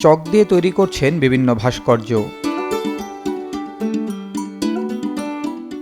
চক দিয়ে তৈরি করছেন বিভিন্ন ভাস্কর্য।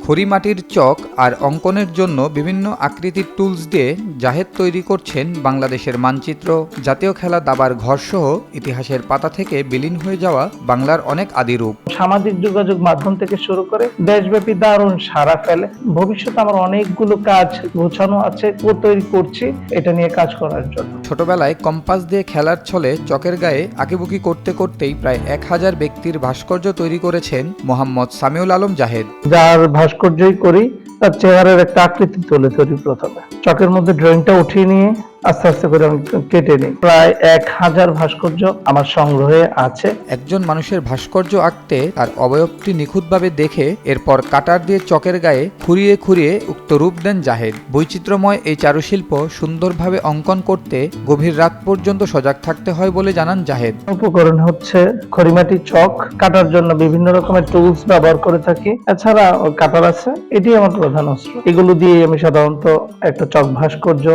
খড়িমাটির চক আর অঙ্কনের জন্য বিভিন্ন আকৃতির টুলস দিয়ে জাহেদ তৈরি করছেন বাংলাদেশের মানচিত্র। জাতীয় খেলা দাবার ঘরসহ ইতিহাসের পাতা থেকে বিলীন হয়ে যাওয়া বাংলার অনেক আদিরূপ সামাজিক যোগাযোগ মাধ্যম থেকে শুরু করে দেশব্যাপী দারুণ সারা ফেলে। ভবিষ্যতে আমার অনেকগুলো কাজ গোছানো আছে ও তৈরি করছি এটা নিয়ে কাজ করার জন্য। ছোটবেলায় কম্পাস দিয়ে খেলার ছলে চকের গায়ে আঁকিবুকি করতে করতেই প্রায় এক হাজার ব্যক্তির ভাস্কর্য তৈরি করেছেন মোহাম্মদ সামিউল আলম জাহেদ। যার ভাস্কর্যই করি তার চেহারের একটা আকৃতি তুলে ধরি প্রথমে। চকের মধ্যে ড্রয়িংটা উঠিয়ে নিয়ে আস্তে আস্তে করে আমি কেটে নিই। প্রায় এক হাজার ভাস্কর্য আমার সংগ্রহে আছে। একজন মানুষের ভাস্কর্য আঁকতে তার অবয়বটি নিখুঁতভাবে দেখে এরপর কাটার দিয়ে চকের গায়ে খুঁড়িয়ে খুঁড়িয়ে উক্ত রূপ দেন জাহেদ। বৈচিত্র্যময় এই চারুশিল্প সুন্দরভাবে অঙ্কন করতে গভীর রাত পর্যন্ত সজাগ থাকতে হয় বলে জানান জাহেদ। উপকরণ হচ্ছে খড়িমাটি চক। কাটার জন্য বিভিন্ন রকমের টুলস ব্যবহার করে থাকি। এছাড়া কাটার আছে। এটি আমার প্রধান অস্ত্র। এগুলো দিয়ে আমি সাধারণত একটা চক ভাস্কর্য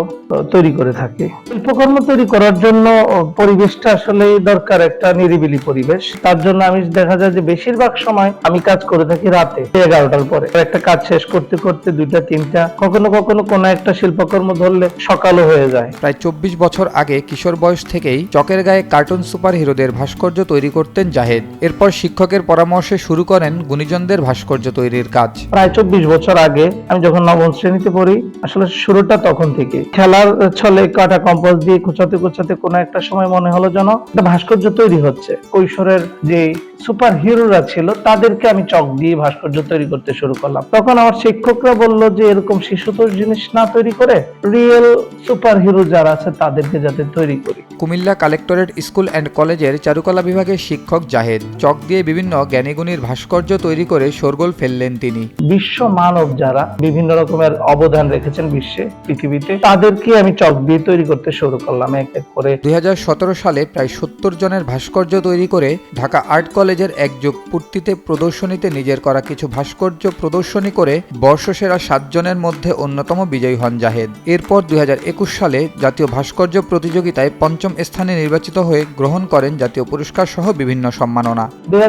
তৈরি করে থাকি। শিল্পকর্ম তৈরি করার জন্য পরিবেশটা আসলে দরকার একটা নিরিবিলি পরিবেশ। তার জন্য আমি দেখা যায় যে বেশিরভাগ সময় আমি কাজ করে থাকি রাতে এগারোটার পরে। একটা কাজ শেষ করতে করতে দুইটা তিনটা কখনো কখনো কোনো একটা শিল্পকর্ম ধরলে সকালও হয়ে যায়। প্রায় চব্বিশ বছর আগে কিশোর বয়স থেকেই চকের গায়ে কার্টুন সুপার হিরোদের ভাস্কর্য তৈরি করতেন জাহেদ। এরপর শিক্ষকের পরামর্শে শুরু করেন গুণীজনদের ভাস্কর্য তৈরির কাজ। প্রায় চব্বিশ বছর আগে আমি যখন নবম শ্রেণীতে পড়ি আসলে শুরুটা তখন থেকে। খেলার ছলে কাটা কম্পোজ দিয়ে কুচাতে কুচাতে কোনো একটা সময় মনে হলো যেন একটা ভাস্কর্য তৈরি হচ্ছে। কৈশোরের যে সুপার হিরোরা ছিল তাদেরকে আমি চক দিয়ে ভাস্কর্য তৈরি করতে শুরু করলাম। তখন আমার শিক্ষকরা বলল যে এরকম শিশুতোষ জিনিস না তৈরি করে রিয়েল সুপার হিরো যারা আছে তাদেরকে যাতে তৈরি করি। কুমিল্লা কালেক্টরেট স্কুল অ্যান্ড কলেজের চারুকলা বিভাগের শিক্ষক জাহেদ চক দিয়ে বিভিন্ন জ্ঞানীগুণীর ভাস্কর্য তৈরি করে শোরগোল ফেললেন তিনি। বিশ্ব মানব যারা বিভিন্ন রকমের অবদান রেখেছেন বিশ্বে পৃথিবীতে তাদেরকে আমি চক দিয়ে তৈরি করতে শুরু করলাম এক এক করে। দুই হাজার সতেরো সালে প্রায় সত্তর জনের ভাস্কর্য তৈরি করে ঢাকা আর্ট কলেজের একযোগ পূর্তিতে প্রদর্শনীতে নিজের করা কিছু ভাস্কর্য প্রদর্শনী করে বর্ষসেরা সাতজনের মধ্যে অন্যতম বিজয়ী হন জাহেদ। এরপর দুই সালে জাতীয় ভাস্কর্য প্রতিযোগিতায় পঞ্চম স্থানে নির্বাচিত হয়ে গ্রহণ করেন জাতীয় পুরস্কার সহ বিভিন্ন সম্মাননা। দুই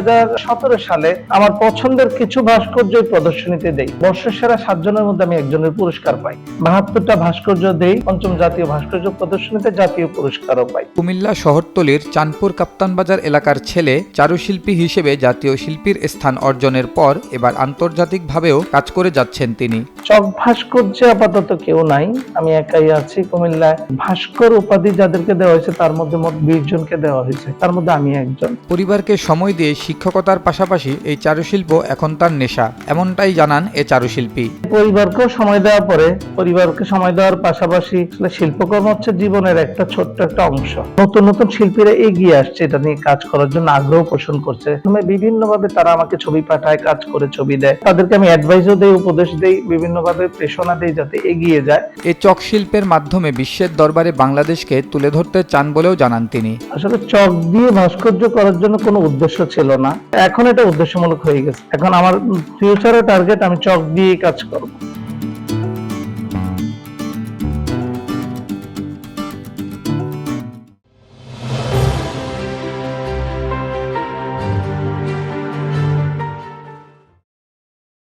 সালে আমার পছন্দের কিছু ভাস্কর্য প্রদর্শনীতে দেই। বর্ষসেরা সাতজনের মধ্যে আমি একজনের পুরস্কার পাই। বাহাত্তরটা ভাস্কর্য দেই পঞ্চম জাতীয় ভাস্কর্য প্রদর্শনীতে জাতীয় পুরস্কারও পাই। কুমিল্লা শহরতলির চাঁদপুর কাপ্তানবাজার এলাকার ছেলে চারুশিল্পী হিসেবে জাতীয় শিল্পীর স্থান অর্জনের পর এবার আন্তর্জাতিকভাবেও কাজ করে যাচ্ছেন তিনি। চক ভাস্কর্যে আপাতত কেউ নাই। আমি একাই আছি। কুমিল্লায় ভাস্কর উপাধি যাদেরকে দেওয়া হয়েছে তার মধ্যে মোট বিশ জনকে দেওয়া হয়েছে। তার মধ্যে আমি একজন। পরিবারকে সময় দিয়ে শিক্ষকতার পাশাপাশি এই চারুশিল্প এখন তার নেশা। এমনটাই জানান এ চারুশিল্পী। পরিবারকেও সময় দেওয়ার পরে পরিবারকে সময় দেওয়ার পাশাপাশি শিল্পকর্ম হচ্ছে জীবনের একটা ছোট্ট একটা অংশ। নতুন নতুন শিল্পীরা এগিয়ে আসছে এটা নিয়ে কাজ করার জন্য আগ্রহ পোষণ করছে। প্রথমে বিভিন্ন ভাবে তারা আমাকে ছবি পাঠায় কাজ করে ছবি দেয়। তাদেরকে আমি অ্যাডভাইসও দেই উপদেশ দেই বিভিন্ন ভাবে প্রেরণা দিয়ে যাতে এগিয়ে যায়। এই চক শিল্পের মাধ্যমে বিশ্বের দরবারে বাংলাদেশকে তুলে ধরতে চান বলেও জানান তিনি। আসলে চক দিয়ে ভাস্কর্য করার জন্য কোনো উদ্দেশ্য ছিল না। এখন এটা উদ্দেশ্যমূলক হয়ে গেছে। এখন আমার ফিউচারের টার্গেট আমি চক দিয়ে কাজ করব।